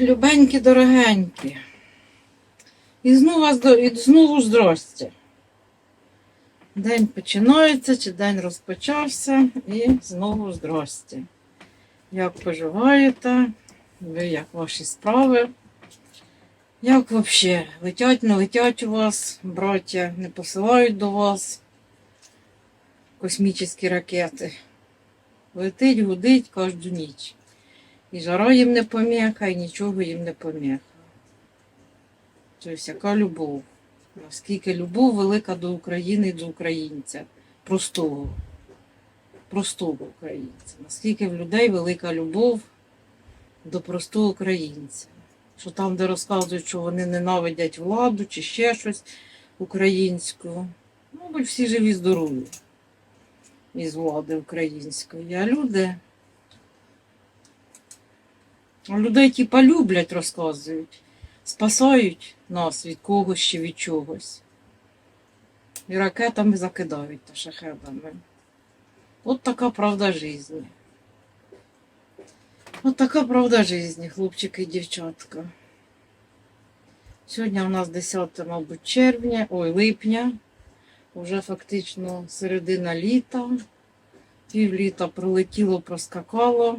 любенькі, дорогенькі. І знову, і знову здрасте. День починається, чи день розпочався, і знову здрасте. Як поживаєте? Ви як ваші справи? Як взагалі? Летять, не летять у вас, браття, не посилають до вас космічні ракети. Летить, гудить кожну ніч. І жара їм не поміха, і нічого їм не поміха. Тобто, яка любов? Наскільки любов велика до України і до українця, простого, простого українця. Наскільки в людей велика любов до простого українця. Що там, де розказують, що вони ненавидять владу чи ще щось українську. Мабуть, всі живі, здорові із влади української. А люди. Людей типа люблять, розказують, спасають нас від когось чи від чогось. І ракетами закидають та шахедами. От така правда житті. От така правда житті, хлопчики і дівчатка. Сьогодні у нас 10, мабуть, червня, ой, липня. Уже фактично середина літа. Пів літа пролетіло, проскакало.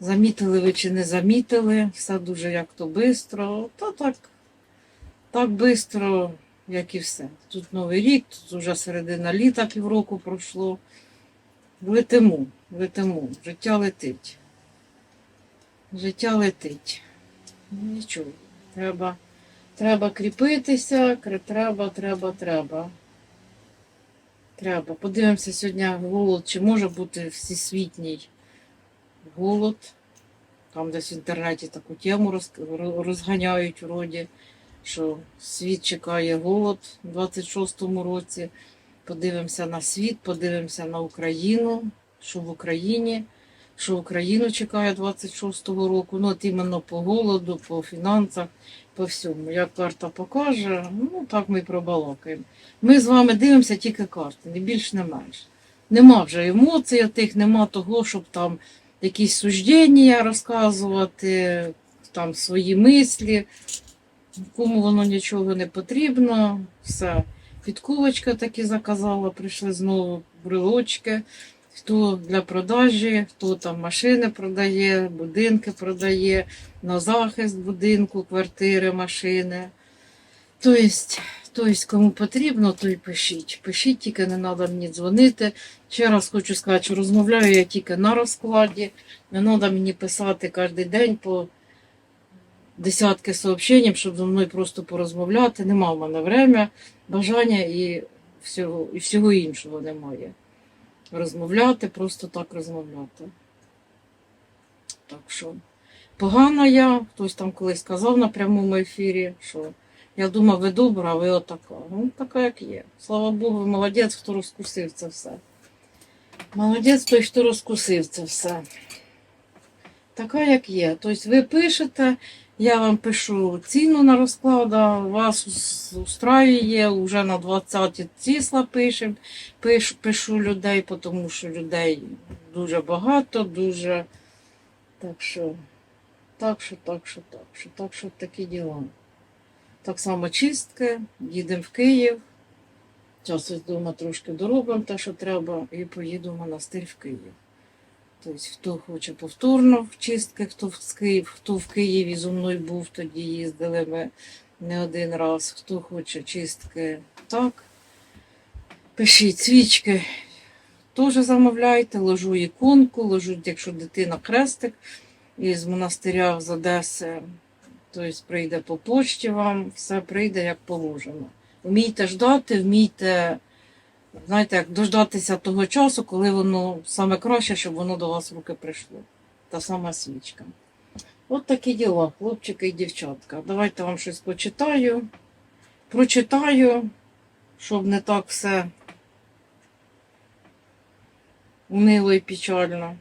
Замітили ви чи не замітили, все дуже як то бистро. Та так, так бистро, як і все. Тут Новий рік, тут вже середина літа, півроку пройшло. Летимо, летимо, життя летить. Життя летить. Нічого. Треба, треба кріпитися, треба, треба, треба. Треба. Подивимося сьогодні голод, чи може бути всесвітній голод. Там десь в інтернеті таку тему роз- розганяють вроді, що світ чекає голод у 26-му році. Подивимося на світ, подивимося на Україну, що в Україні, що Україну чекає 26-го року. Ну, от іменно по голоду, по фінансах, по всьому. Як карта покаже, ну так ми і пробалакаємо. Ми з вами дивимося тільки карти, не більш, не менш. Нема вже емоцій тих, нема того, щоб там якісь суждення розказувати, там свої мислі. Кому воно нічого не потрібно, все. Підковочка таки заказала, прийшли знову брелочки. Хто для продажі, хто там машини продає, будинки продає, на захист будинку, квартири, машини. Тобто, тобто кому потрібно, то й пишіть. Пишіть, тільки не треба мені дзвонити. Ще раз хочу сказати, що розмовляю я тільки на розкладі. Не треба мені писати кожен день по десятки сообщень, щоб зі мною просто порозмовляти. Нема в мене время, бажання і всього, і всього іншого немає. Розмовляти, просто так розмовляти. Так що погана я, хтось там колись казав на прямому ефірі, що я думав, ви добра, а ви отака. Ну, така, як є. Слава Богу, молодець, хто розкусив це все. Молодець той, хто розкусив це все. Така, як є. Тобто ви пишете, я вам пишу ціну на розклада, вас ус- устраює, вже на 20 числа пишем, пишу, пишу людей, тому що людей дуже багато, дуже. Так що, так що, так що, так що, так що такі діла. Так само чистки, їдемо в Київ. Ось вдома трошки доробимо те, що треба, і поїду в монастир в Київ. Тобто, хто хоче повторно в чистки, хто в Київ, хто в Києві зі мною був, тоді їздили ми не один раз. Хто хоче чистки, так. Пишіть свічки, теж замовляйте, ложу іконку, ложу, якщо дитина хрестик із монастиря з Одеси. Тобто прийде по почті вам, все прийде як положено. Вмійте ждати, вмійте, знаєте, як дождатися того часу, коли воно саме краще, щоб воно до вас в руки прийшло. Та сама свічка. От такі діла, хлопчики і дівчатка. Давайте вам щось почитаю. Прочитаю, щоб не так все унило і печально.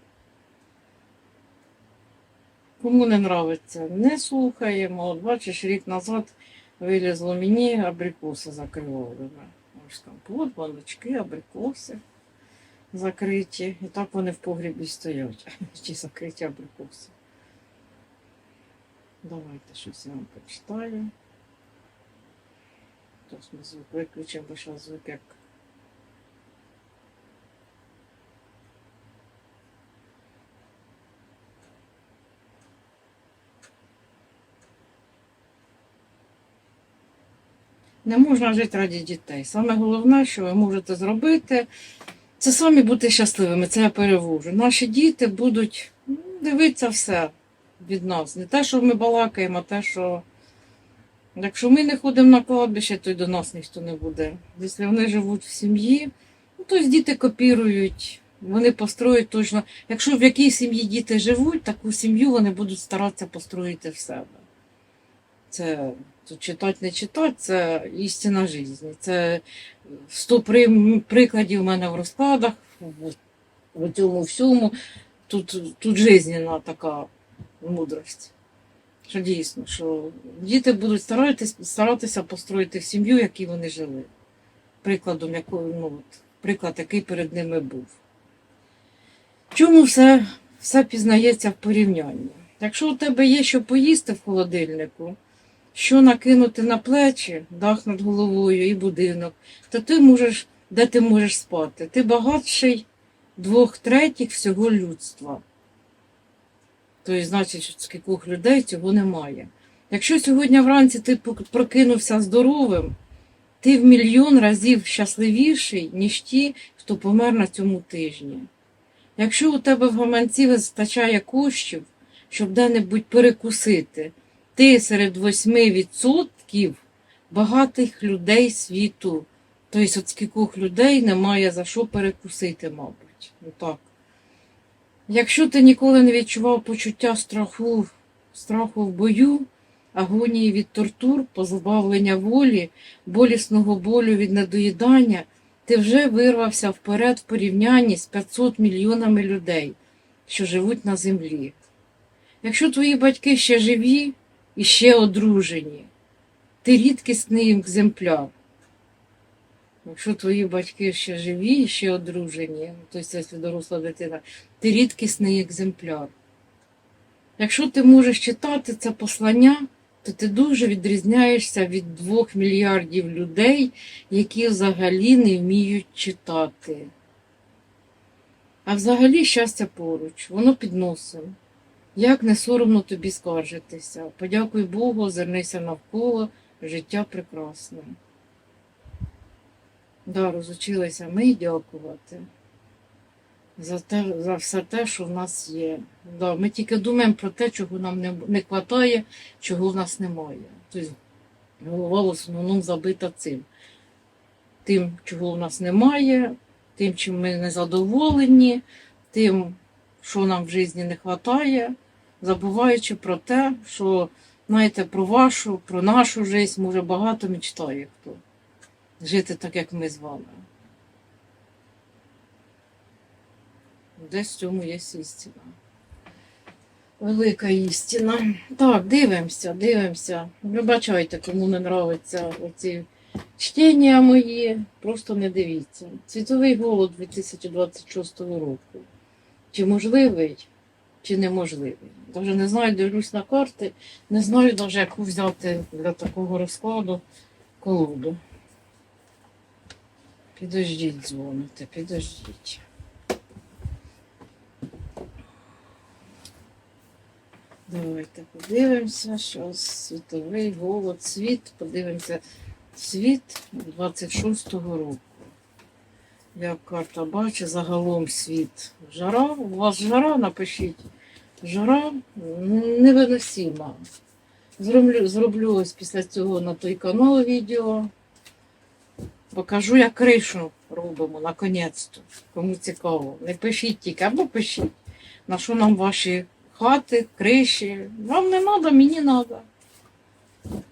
Кому не нравиться, не слухаємо. От бачиш, рік назад вилізло мені, абрикоси закривали. Ось компот, баночки, абрикоси закриті. І так вони в погрібі стоять. Ті закриті абрикоси. Давайте щось я вам почитаю. Зараз ми звук виключимо, бо зараз звук як. Не можна жити раді дітей. Саме головне, що ви можете зробити, це самі бути щасливими. Це я перевожу. Наші діти будуть ну, дивитися все від нас. Не те, що ми балакаємо, а те, що якщо ми не ходимо на кладбище, то й до нас ніхто не буде. Якщо вони живуть в сім'ї, ну, то діти копірують, вони построять точно. Якщо в якій сім'ї діти живуть, таку сім'ю вони будуть старатися построїти в себе. Це тут читати, не читати, це істина життя. Це 100 прикладів у мене в розкладах, в, цьому всьому. Тут, тут жизненна така мудрость. Що дійсно, що діти будуть старатися, старатися построїти сім'ю, в якій вони жили. Прикладом, якої, ну, от, приклад, який перед ними був. Чому все, все пізнається в порівнянні? Якщо у тебе є що поїсти в холодильнику, що накинути на плечі, дах над головою і будинок, то ти можеш, де ти можеш спати? Ти багатший двох третіх всього людства. Тобто, значить, скількох людей цього немає. Якщо сьогодні вранці ти прокинувся здоровим, ти в мільйон разів щасливіший, ніж ті, хто помер на цьому тижні. Якщо у тебе в гаманці вистачає коштів, щоб де-небудь перекусити, ти серед 8% багатих людей світу. Тобто, от скількох людей немає за що перекусити, мабуть. Ну, так. Якщо ти ніколи не відчував почуття страху, страху в бою, агонії від тортур, позбавлення волі, болісного болю від недоїдання, ти вже вирвався вперед в порівнянні з 500 мільйонами людей, що живуть на землі. Якщо твої батьки ще живі і ще одружені, ти рідкісний екземпляр. Якщо твої батьки ще живі і ще одружені, тобто якщо доросла дитина, ти рідкісний екземпляр. Якщо ти можеш читати це послання, то ти дуже відрізняєшся від двох мільярдів людей, які взагалі не вміють читати. А взагалі щастя поруч, воно під носом. Як не соромно тобі скаржитися. Подякуй Богу, озирнися навколо, життя прекрасне. Да, розучилися ми дякувати за, те, за все те, що в нас є. Да, ми тільки думаємо про те, чого нам не, не вистачає, чого в нас немає. Тобто голова в основному забита цим. Тим, чого в нас немає, тим, чим ми не задоволені, тим, що нам в житті не вистачає, забуваючи про те, що знаєте, про вашу, про нашу життя, може багато мечтає хто. Жити так, як ми з вами. Десь в цьому є істина. Велика істина. Так, дивимося, дивимося. Вибачайте, кому не нравиться оці чтення мої, просто не дивіться. Світовий голод 2026 року. Чи можливий, чи неможливий. Даже не знаю, дивлюсь на карти, не знаю навіть, яку взяти для такого розкладу колоду. Підождіть дзвоните, підождіть. Давайте подивимося, що світовий голод, світ, подивимося світ 26-го року. Як карта бачить, загалом світ. Жара, у вас жара, напишіть. Жара невиносима. Зроблю, зроблю ось після цього на той канал відео. Покажу, як кришу робимо, наконець-то. Кому цікаво. Не пишіть тільки, або пишіть, на що нам ваші хати, криші. Вам не треба, мені треба.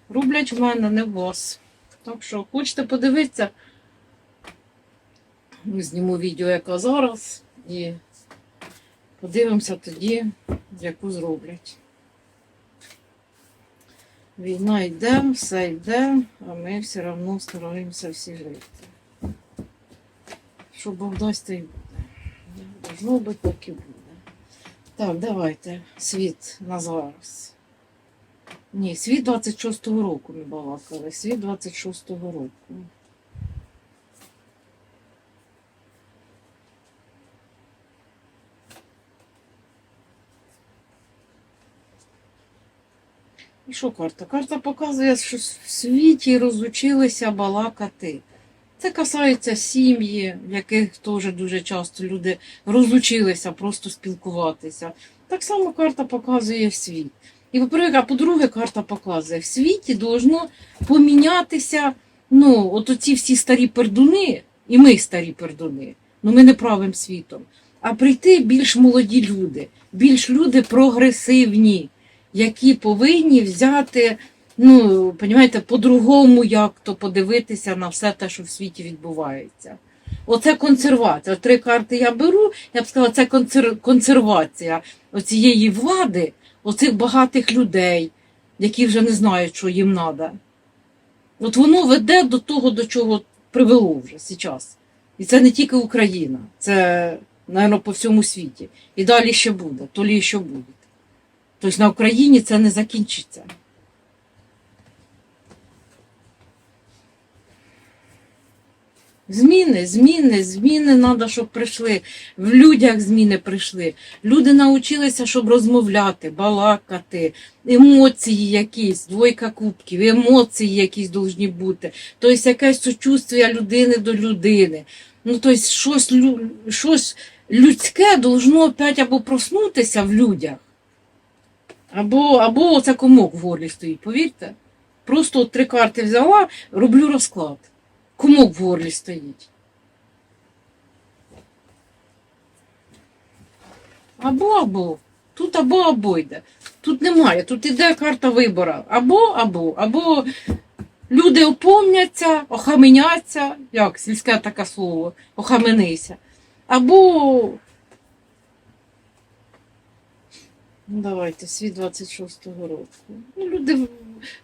Рублять в мене, не в вас. Так що, хочете подивитися, зніму відео, яка зараз, і подивимося тоді, яку зроблять. Війна йде, все йде, а ми все одно стараємося всі жити. Що Бог дасть, то й буде. Должно бути, так і буде. Так, давайте світ на зараз. Ні, світ 26-го року ми балакали. Світ 26-го року. І що карта? Карта показує, що в світі розучилися балакати. Це касається сім'ї, в яких теж дуже часто люди розучилися просто спілкуватися. Так само карта показує світ. І по-перше, а по-друге, карта показує, в світі должно помінятися, ну, от оці всі старі пердуни, і ми старі пердуни, ну ми не правим світом, а прийти більш молоді люди, більш люди прогресивні, які повинні взяти, ну, понімаєте, по-другому як то подивитися на все те, що в світі відбувається. Оце консервація. Три карти я беру, я б сказала, це консер... консервація оцієї влади, оцих багатих людей, які вже не знають, що їм треба. От воно веде до того, до чого привело вже зараз. І це не тільки Україна, це, мабуть, по всьому світі. І далі ще буде, то лі ще буде. Тобто на Україні це не закінчиться. Зміни, зміни, зміни треба, щоб прийшли. В людях зміни прийшли. Люди навчилися, щоб розмовляти, балакати, емоції якісь, двойка кубків, емоції якісь повинні бути. Тобто якесь сочувствие людини до людини. Ну, тобто щось, щось людське должно опять або проснутися в людях, або, або оце комок в горлі стоїть, повірте. Просто от три карти взяла, роблю розклад. Комок в горлі стоїть. Або або. Тут або або йде. Тут немає. Тут іде карта вибора. Або або. Або люди опомняться, охаменяться, як сільське таке слово, охаменися. Або. Ну, давайте, світ 26-го року. Ну, люди,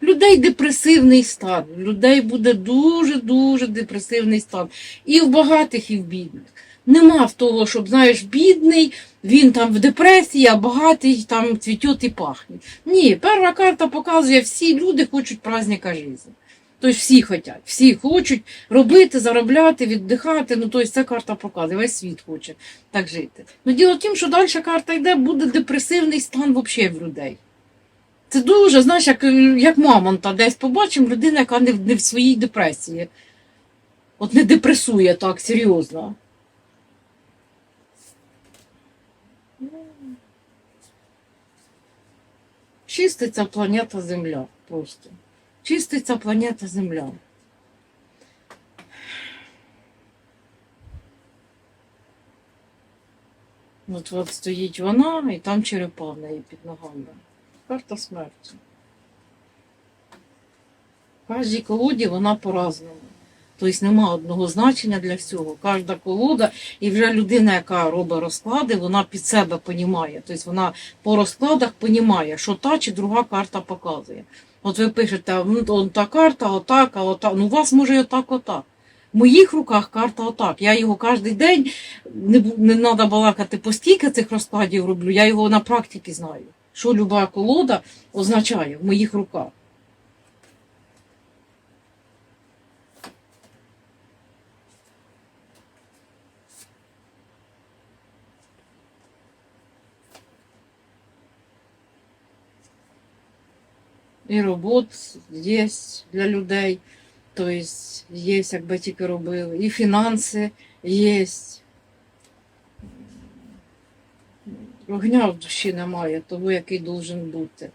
людей депресивний стан. Людей буде дуже-дуже депресивний стан. І в багатих, і в бідних. Нема в того, щоб, знаєш, бідний, він там в депресії, а багатий там цвітет і пахне. Ні, перша карта показує, всі люди хочуть праздника життя. Тобто всі хочуть, всі хочуть робити, заробляти, віддихати. Ну, тобто ця карта показує, весь світ хоче так жити. Ну, діло в тім, що далі карта йде, буде депресивний стан взагалі в людей. Це дуже, знаєш, як, як мамонта десь побачимо людина, яка не, не в своїй депресії. От не депресує так серйозно. Чиститься планета Земля просто. Чиститься планета Земля. От, от стоїть вона, і там черепа в неї під ногами. Карта смерті. В кожній колоді вона по-разному. Тобто нема одного значення для всього. Кожна колода, і вже людина, яка робить розклади, вона під себе понімає. Тобто вона по розкладах понімає, що та чи друга карта показує. От ви пишете, «Ну, та карта, отак, а отак. Ну, у вас може отак, отак. В моїх руках карта отак. Я його кожен день не, не треба балакати постільки цих розкладів роблю, я його на практиці знаю. Що люба колода означає в моїх руках. І робот є для людей, тобто є, якби тільки робили, і фінанси є. Огня в душі немає, того, який должен бути.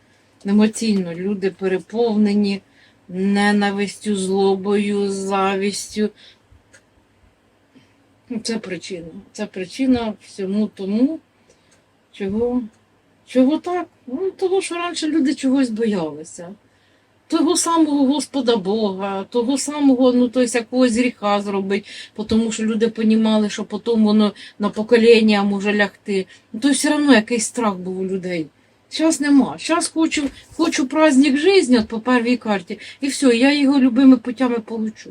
Емоційно люди переповнені ненавистю, злобою, завістю. Це причина. Це причина всьому тому, чого, чого так? Ну, того, що раніше люди чогось боялися. Того самого Господа Бога, того самого, ну, тобто, якогось гріха зробити, тому що люди понімали, що потім воно на покоління може лягти. Ну, то все одно якийсь страх був у людей. Зараз нема. Зараз хочу, хочу праздник життя по першій карті, і все, я його любими путями получу.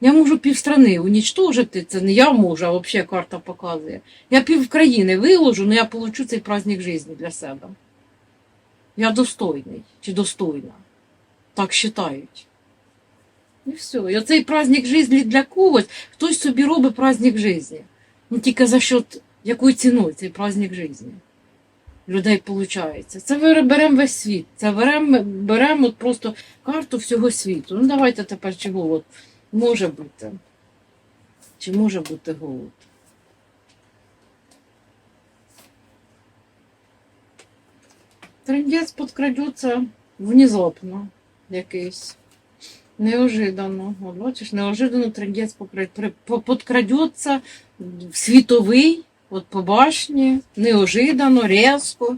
Я можу півстрани унічтожити, це не я можу, а взагалі карта показує. Я пів країни виложу, але я получу цей праздник життя для себе. я достойний чи достойна. Так вважають. І все. І оцей праздник життя для когось, хтось собі робить праздник життя. Ну тільки за счет якою ціною цей праздник життя. Людей виходить. Це ми беремо весь світ. Це беремо беремо от просто карту всього світу. Ну давайте тепер чи голод. Може бути. Чи може бути голод? Трендець подкрадеться внезапно якийсь. Неожиданно. От бачиш, неожиданно трендець подкрадеться в світовий, от по башні, неожиданно, різко.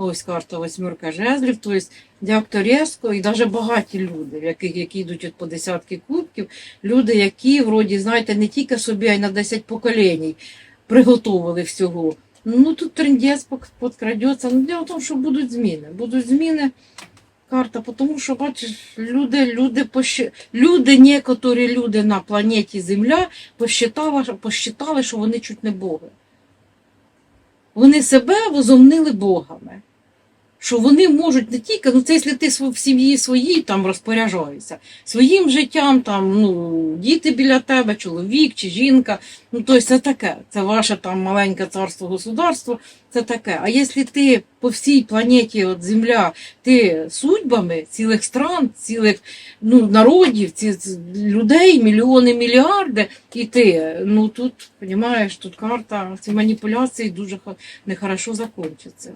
Ось карта восьмерка жезлів, тобто дякто різко, і навіть багаті люди, в які йдуть от по десятки кубків, люди, які, вроді, знаєте, не тільки собі, а й на 10 поколінь приготовили всього. Ну тут трендець подкрадеться. Ну, дело в тому, що будуть зміни. Будуть зміни. Карта, тому що, бачиш, люди, люди, пощ... люди, некоторі люди на планеті Земля посчитали, посчитали, що вони чуть не Боги. Вони себе возомнили богами. Що вони можуть не тільки, ну це якщо ти в сім'ї своїй там розпоряджаєшся, своїм життям, там, ну, діти біля тебе, чоловік чи жінка, ну тобто це таке, це ваше там маленьке царство государство, це таке. А якщо ти по всій планеті, от Земля, ти судьбами цілих стран, цілих ну, народів, ці, людей, мільйони, мільярди, і ти, ну тут, розумієш, тут карта, ці маніпуляції дуже хо- нехорошо закінчаться.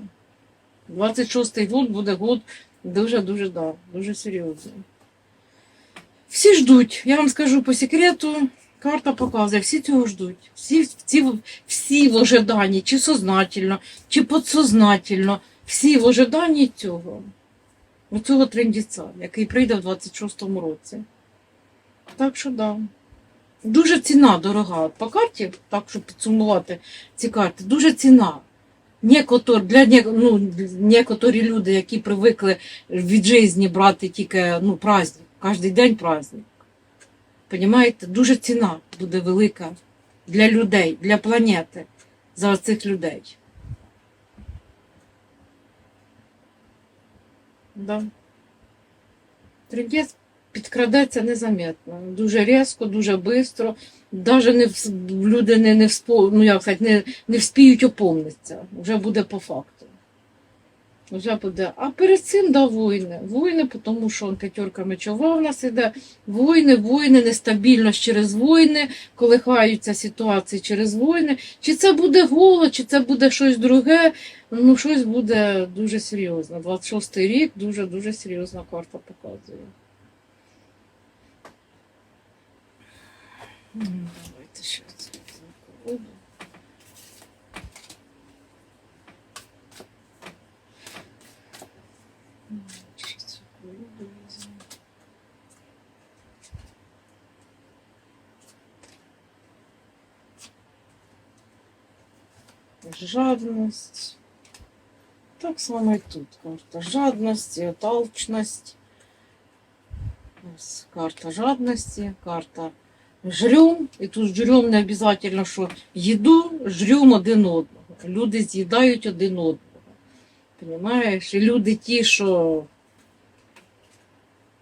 26-й год буде год дуже-дуже да, дуже серйозний. Всі ждуть, я вам скажу по секрету, карта показує, всі цього ждуть. Всі, всі, всі в ожиданні, чи сознательно, чи подсознательно, всі в ожиданні цього. Оцього трендіця, який прийде в 26-му році. Так що да. Дуже ціна дорога. По карті, так щоб підсумувати ці карти, дуже ціна. Некотор, для ну, некоторі люди, які привикли від житті брати тільки ну, праздник, кожен день праздник. Понімаєте, дуже ціна буде велика для людей, для планети, за цих людей. Да. Трендець підкрадеться незаметно. Дуже різко, дуже швидко. Навіть не вс- люди не, не, вспо, ну, як сказати, не, не вспіють опомнитися. Вже буде по факту. Вже буде. А перед цим да війни. Війни, тому що он, п'ятерка мечова в нас іде. Війни, війни, нестабільність через війни, колихаються ситуації через війни. Чи це буде голод, чи це буде щось друге, ну щось буде дуже серйозно. 26-й рік дуже-дуже серйозна карта показує. Давайте ще це закладу. М, ще цю колоду візьму. Жадність. Так само і тут карта жадності, толчність. Ось карта жадності, карта жрем. І тут жрем не обов'язково, що їду, жрем один одного. Люди з'їдають один одного. Понимаєш? І люди ті, що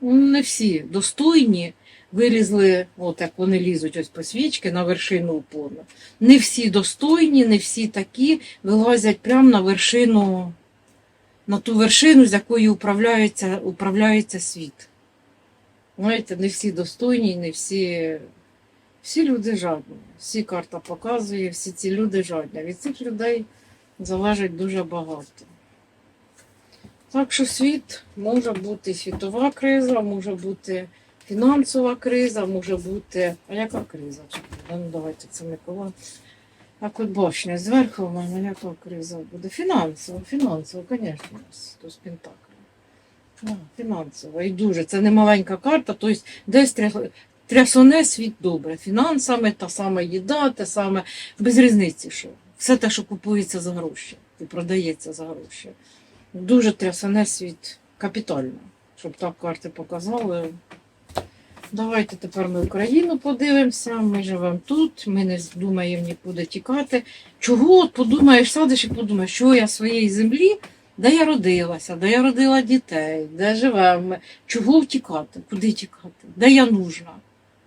ну, не всі достойні, вилізли, от як вони лізуть ось по свічки на вершину упорно. Не всі достойні, не всі такі вилазять прямо на вершину, на ту вершину, з якою управляється, управляється світ. Знаєте, не всі достойні, не всі. Всі люди жадні. Всі карта показує, всі ці люди жадні. Від цих людей залежить дуже багато. Так що світ може бути світова криза, може бути фінансова криза, може бути. А яка криза? Ну, давайте це Микола. Як от башня зверху в мене яка криза буде? Фінансова, фінансова, звісно, то з Пентакля. Фінансова. І дуже. Це не маленька карта, тобто десь трясоне світ добре. Фінансами, та сама їда, те саме, без різниці, що. Все те, що купується за гроші і продається за гроші. Дуже трясене світ капітально, щоб так карти показали. Давайте тепер ми Україну подивимося. Ми живемо тут, ми не думаємо нікуди тікати. Чого от подумаєш, садиш і подумаєш, що я своєї землі де я родилася, де я родила дітей, де живемо. Чого втікати? Куди тікати? Де я нужна?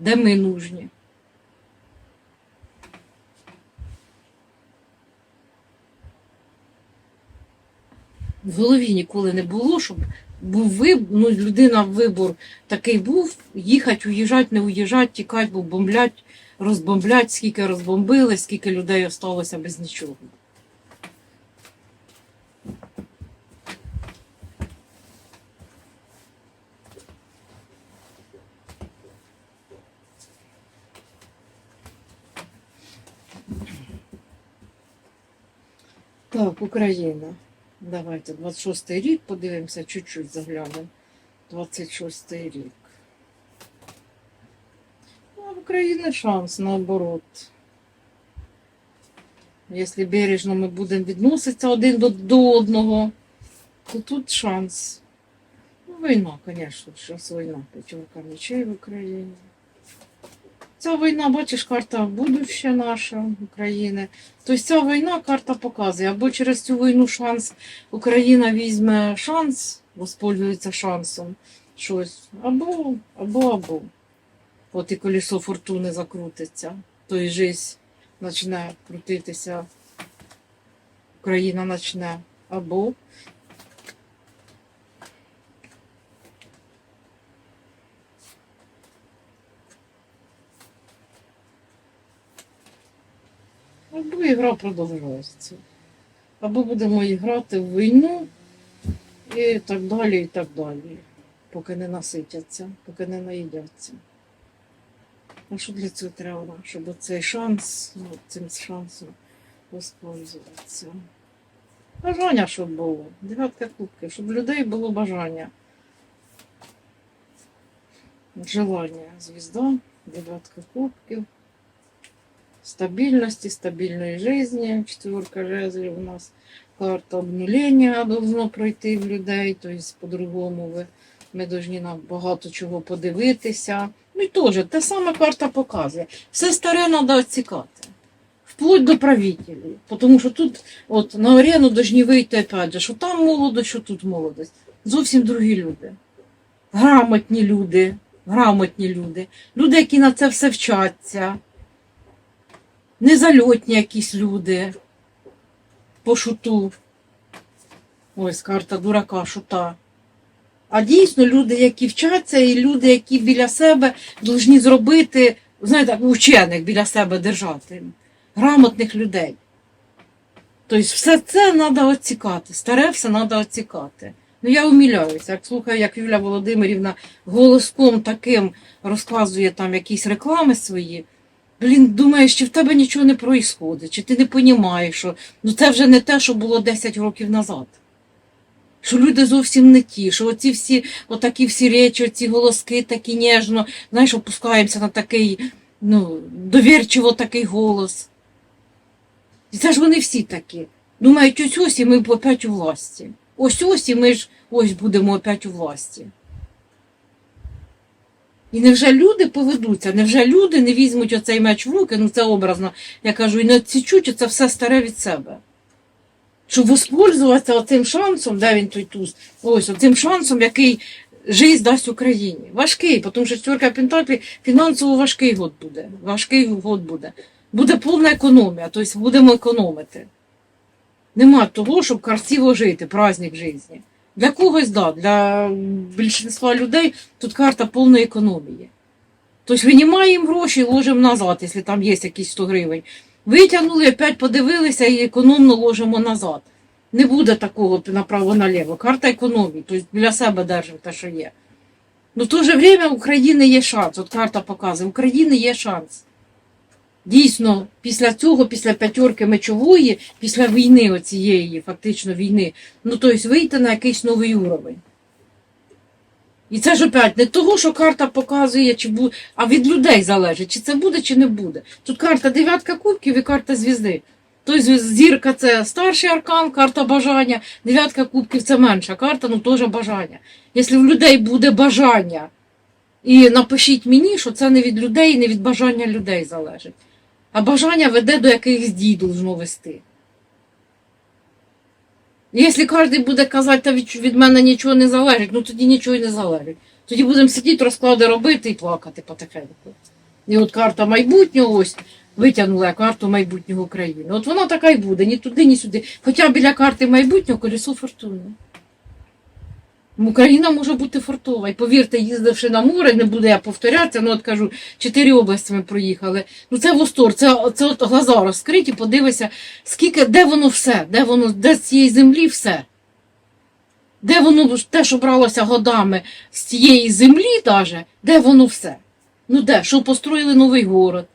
Де ми нужні? В голові ніколи не було, щоб був виб... ну, людина вибор такий був, їхати, уїжджати, не уїжджати, тікати, бо бомблять, розбомблять, скільки розбомбили, скільки людей осталося без нічого. Так, Україна. Давайте 26-й рік подивимося, чуть-чуть заглянемо. 26-й рік. Ну, в Україні шанс наоборот. Якщо бережно ми будемо відноситися один до, до одного, то тут шанс. Ну, війна, звісно, зараз війна. П'ятерка мечей в Україні. Ця війна, бачиш, карта будущее наша України. Тобто ця війна карта показує, або через цю війну шанс Україна візьме шанс, воспользується шансом щось, або, або, або. От і колесо фортуни закрутиться, то і жизнь почне крутитися. Україна почне або. Або ігра продовжується. Або будемо грати в війну і так далі, і так далі. Поки не наситяться, поки не наїдяться. А що для цього треба? Щоб цей шанс, ну, цим шансом воспользуватися. Бажання, щоб було. Дев'ятка кубків, щоб людей було бажання. Желання. Звізда, дев'ятка кубків стабильности, стабильной жизни. Четверка жезлів у нас карта обнулення должно пройти в людей, тобто по-другому ви, ми повинні нам багато чого подивитися. Ну і теж, те саме карта показує. Все старе треба відсікати. Вплоть до правителів. Тому що тут от, на арену повинні вийти, опять же, що там молодость, що тут молодость. Зовсім другі люди. Грамотні люди, грамотні люди, люди, які на це все вчаться незальотні якісь люди по шуту. Ось карта дурака шута. А дійсно люди, які вчаться, і люди, які біля себе повинні зробити, знаєте, учених біля себе держати, грамотних людей. Тобто все це треба оцікати, старе все треба оцікати. Ну я умиляюся, як слухаю, як Юля Володимирівна голоском таким розказує там якісь реклами свої. Блін, думаєш, чи в тебе нічого не проїсходить, чи ти не розумієш, що ну це вже не те, що було 10 років назад. Що люди зовсім не ті, що оці всі, отакі всі речі, оці голоски такі ніжно, знаєш, опускаємося на такий, ну, довірчиво такий голос. І це ж вони всі такі. Думають, ось ось і ми опять у власті. Ось ось і ми ж ось будемо опять у власті. І невже люди поведуться, невже люди не візьмуть оцей меч в руки, ну це образно, я кажу, і не відсічуть оце все старе від себе. Щоб воспользуватися оцим шансом, де він той туз, ось оцим шансом, який жизнь дасть Україні. Важкий, тому що четверка Пентаклі фінансово важкий год буде. Важкий год буде. Буде повна економія, тобто будемо економити. Нема того, щоб красиво жити, праздник житті. Для когось, да, для більшинства людей тут карта повної економії. Тобто винімаємо гроші і ложимо назад, якщо там є якісь 100 гривень. Витягнули, опять подивилися і економно ложимо назад. Не буде такого направо-наліво. Карта економії, тобто біля себе держимо те, що є. Ну в то же время у України є шанс. От карта показує, у України є шанс. Дійсно, після цього, після п'ятерки мечової, після війни оцієї, фактично війни, ну тобто вийти на якийсь новий уровень. І це ж опять не того, що карта показує, чи буде, а від людей залежить, чи це буде, чи не буде. Тут карта дев'ятка кубків і карта звізди. Тобто зірка це старший аркан, карта бажання, дев'ятка кубків це менша карта, ну теж бажання. Якщо в людей буде бажання, і напишіть мені, що це не від людей, не від бажання людей залежить. А бажання веде до якихось дій должно вести. Якщо кожен буде казати, та від, від мене нічого не залежить, ну тоді нічого і не залежить. Тоді будемо сидіти, розклади робити і плакати потихеньку. І от карта майбутнього ось витягнула карту майбутнього України. От вона така й буде, ні туди, ні сюди. Хоча біля карти майбутнього колесо фортуни. Україна може бути фортова. І повірте, їздивши на море, не буду я повторятися, ну от кажу, чотири області ми проїхали. Ну це восторг, це, це от глаза розкриті, подивися, скільки, де воно все, де воно, де з цієї землі все. Де воно те, що бралося годами з цієї землі, даже, де воно все? Ну де? Що построїли новий город,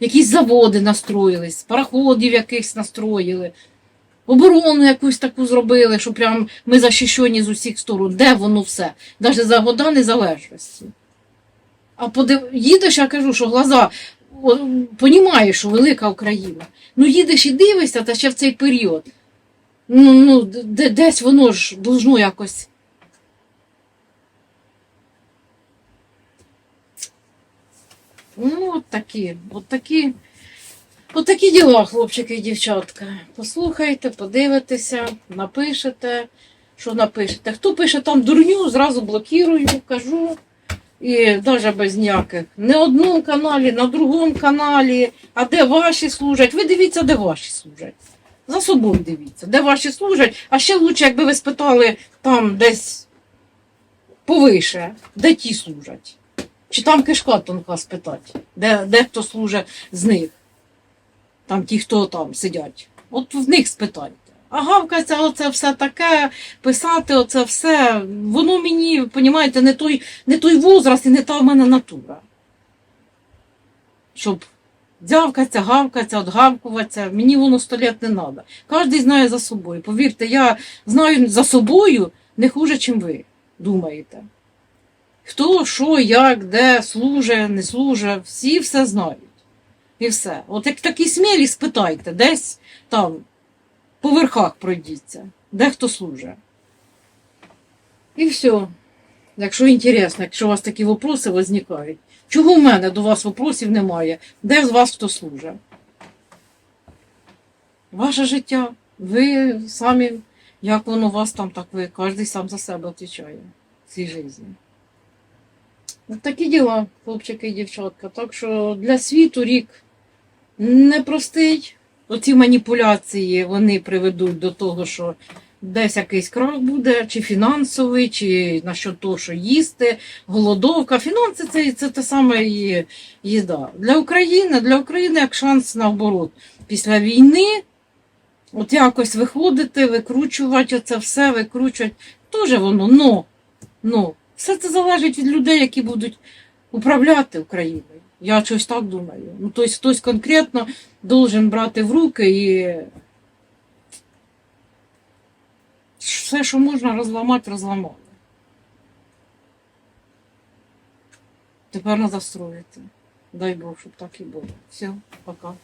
якісь заводи настроїлись, пароходів якихось настроїли, оборону якусь таку зробили, що прям ми захищені з усіх сторон. Де воно все? Навіть за года незалежності. А подив... їдеш, я кажу, що глаза понімаєш, що велика Україна. Ну їдеш і дивишся, та ще в цей період. Ну, ну де, десь воно ж должно якось. Ну, от такі, от такі, от такі діла, хлопчики і дівчатка. Послухайте, подивитеся, напишете, що напишете. Хто пише там дурню, зразу блокірую, кажу. І навіть без ніяких. Не одному каналі, на другому каналі, а де ваші служать. Ви дивіться, де ваші служать. За собою дивіться, де ваші служать. А ще краще, якби ви спитали там десь повише, де ті служать. Чи там кишка тонка спитати, де, де хто служить з них. Там ті, хто там сидять. От в них спитайте. А гавкаться, оце все таке, писати оце все. Воно мені, понімаєте, не той, не той возраст і не та в мене натура. Щоб дзявкаться, гавкаться, отгавкуватися, мені воно сто літ не треба. Кожен знає за собою. Повірте, я знаю за собою не хуже, чим ви думаєте. Хто, що, як, де служить, не служить, всі все знають. І все. От як такі смілі спитайте, десь там по верхах пройдіться, де хто служить. І все. Якщо інтересно, якщо у вас такі вопроси виникають. Чого в мене до вас вопросів немає? Де з вас хто служить? Ваше життя. Ви самі, як воно у вас там, так ви кожен сам за себе відповідає в цій житті. От такі діла, хлопчики і дівчатка. Так що для світу рік непростий. Оці маніпуляції вони приведуть до того, що десь якийсь крах буде, чи фінансовий, чи насчет того, що їсти, голодовка. Фінанси це, це те саме і їда. Для України, для України як шанс наоборот. Після війни от якось виходити, викручувати оце все, викручувати. Теж воно, но, но. Все це залежить від людей, які будуть управляти Україною. Я щось так думаю. Ну, тобто хтось конкретно должен брати в руки і все, що можна розламати, розламали. Тепер треба строїти. Дай Бог, щоб так і було. Все, пока.